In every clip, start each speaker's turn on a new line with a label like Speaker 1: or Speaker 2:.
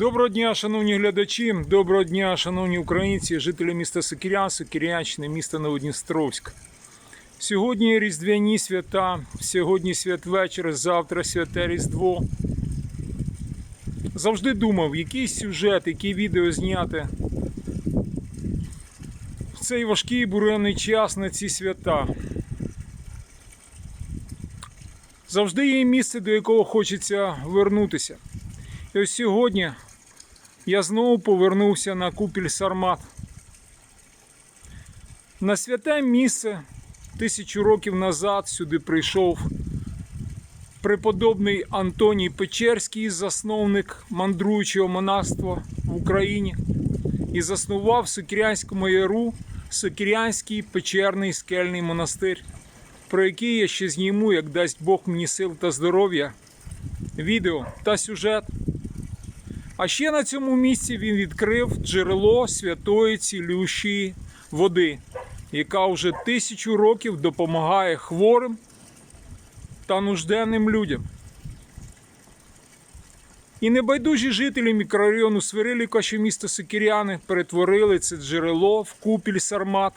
Speaker 1: Доброго дня, шановні глядачі, доброго дня, шановні українці, жителі міста Сокірян, Сокірянщини, міста Новодністровськ. Сьогодні Різдвяні свята, сьогодні святвечір, завтра святе Різдво. Завжди думав, який сюжет, які відео зняти в цей важкий буремний час на ці свята. Завжди є місце, до якого хочеться вернутися. І ось сьогодні я знову повернувся на купіль Сармат. На святе місце тисячу років назад сюди прийшов преподобний Антоній Печерський, засновник мандруючого монастства в Україні, і заснував в Сокірянському яру Сокірянський печерний скельний монастир, про який я ще зніму, як дасть Бог мені сил та здоров'я, відео та сюжет. А ще на цьому місці він відкрив джерело святої цілющої води, яка вже тисячу років допомагає хворим та нужденним людям. І небайдужі жителі мікрорайону Свирилівка, що місто Сокіряни, перетворили це джерело в купіль Сармат,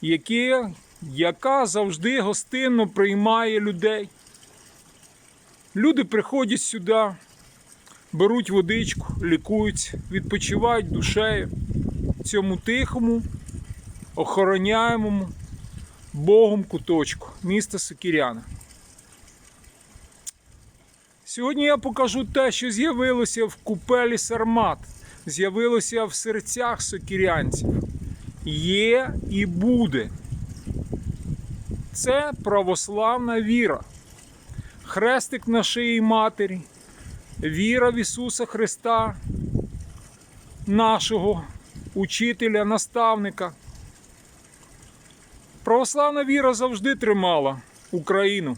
Speaker 1: яке, яка завжди гостинно приймає людей. Люди приходять сюди, беруть водичку, лікуються, відпочивають душею цьому тихому, охороняємому Богом куточку міста Сокіряна. Сьогодні я покажу те, що з'явилося в купелі Сармат, з'явилося в серцях сокірянців. Є і буде. Це православна віра, хрестик на шиї матері, віра в Ісуса Христа, нашого учителя, наставника. Православна віра завжди тримала Україну,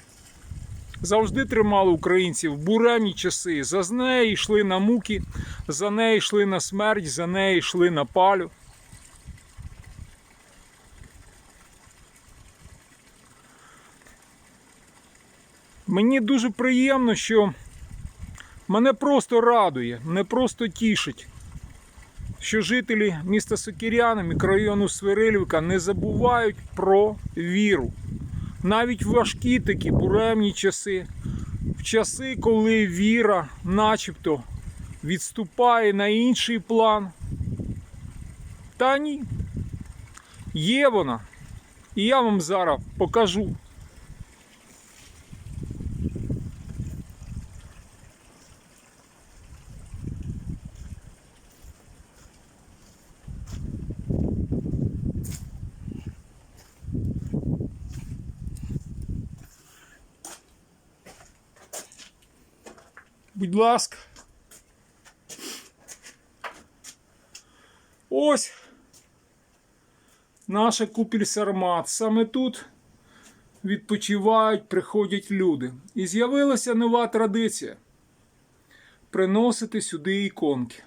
Speaker 1: завжди тримала українців в буремні часи. За неї йшли на муки, за неї йшли на смерть, за неї йшли на палю. Мені дуже приємно, що мене просто радує, мене просто тішить, що жителі міста Сокіряна, мікрорайону Свирилівка не забувають про віру. Навіть в важкі такі буремні часи, в часи, коли віра начебто відступає на інший план. Та ні, є вона. І я вам зараз покажу. Будь ласка. Ось наша купіль Сармат. Саме тут відпочивають, приходять люди. І з'явилася нова традиція приносити сюди іконки.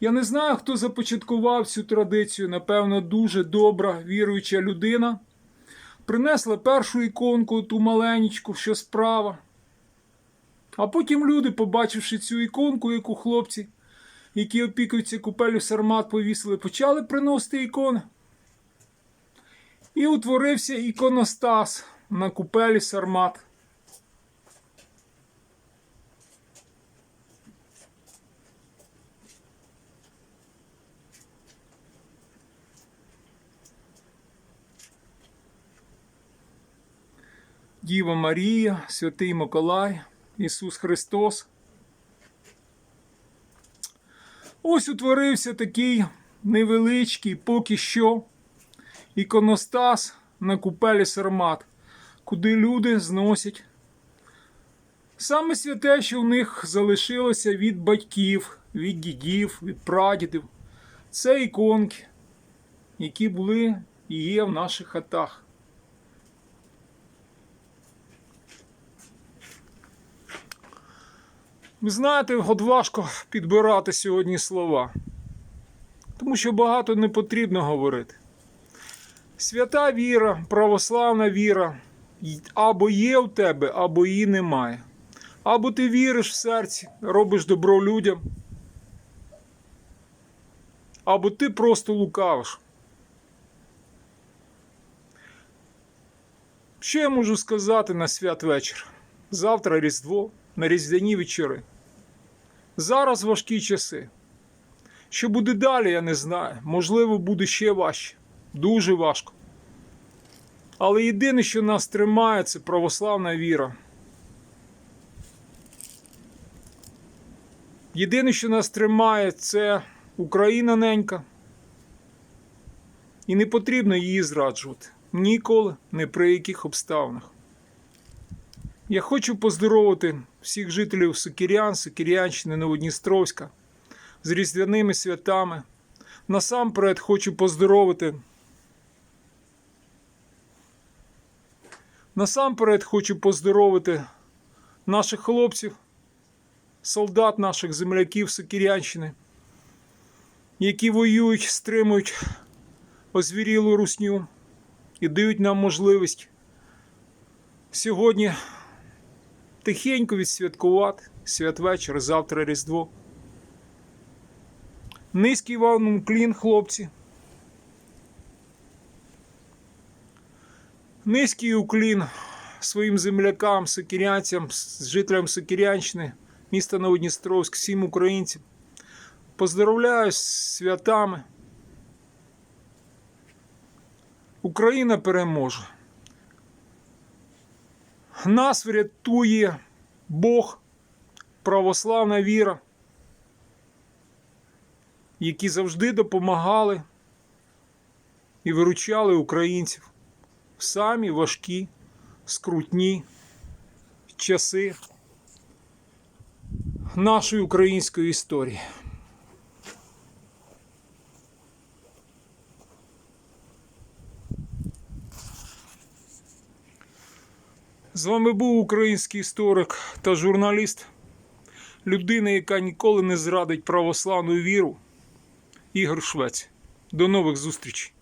Speaker 1: Я не знаю, хто започаткував цю традицію. Напевно, дуже добра віруюча людина. Принесла першу іконку, ту маленечку, що справа. А потім люди, побачивши цю іконку, яку хлопці, які опікуються купелю Сармат, повісили, почали приносити ікони. І утворився іконостас на купелі Сармат. Діва Марія, Святий Миколай, Ісус Христос. Ось утворився такий невеличкий поки що іконостас на купелі Сармат, куди люди зносять саме святе, що в них залишилося від батьків, від дідів, від прадідів. Це іконки, які були і є в наших хатах. Ви знаєте, от важко підбирати сьогодні слова, тому що багато не потрібно говорити. Свята віра, православна віра або є в тебе, або її немає. Або ти віриш в серці, робиш добро людям, або ти просто лукавиш. Що я можу сказати на святвечір? Завтра Різдво, на Різдвяні вечори. Зараз важкі часи. Що буде далі, я не знаю. Можливо, буде ще важче. Дуже важко. Але єдине, що нас тримає, це православна віра. Єдине, що нас тримає, це Україна ненька. І не потрібно її зраджувати. Ніколи, не при яких обставинах. Я хочу поздоровити всіх жителів Сокірян, Сокірянщини, Новодністровська з різдвяними святами. Насамперед хочу поздоровити. Насамперед хочу поздоровити наших хлопців, солдат наших земляків Сокірянщини, які воюють, стримують озвірілу русню і дають нам можливість сьогодні тихенько відсвяткувати святвечір, завтра Різдво. Низький вам уклін, хлопці. Низький уклін своїм землякам, сокірянцям, жителям Сокірянщини, міста Новодністровськ, всім українцям. Поздоровляю з святами. Україна переможе. Нас врятує Бог, православна віра, які завжди допомагали і виручали українців в самі важкі, скрутні часи нашої української історії. З вами був український історик та журналіст, людина, яка ніколи не зрадить православну віру, Ігор Швець. До нових зустрічей.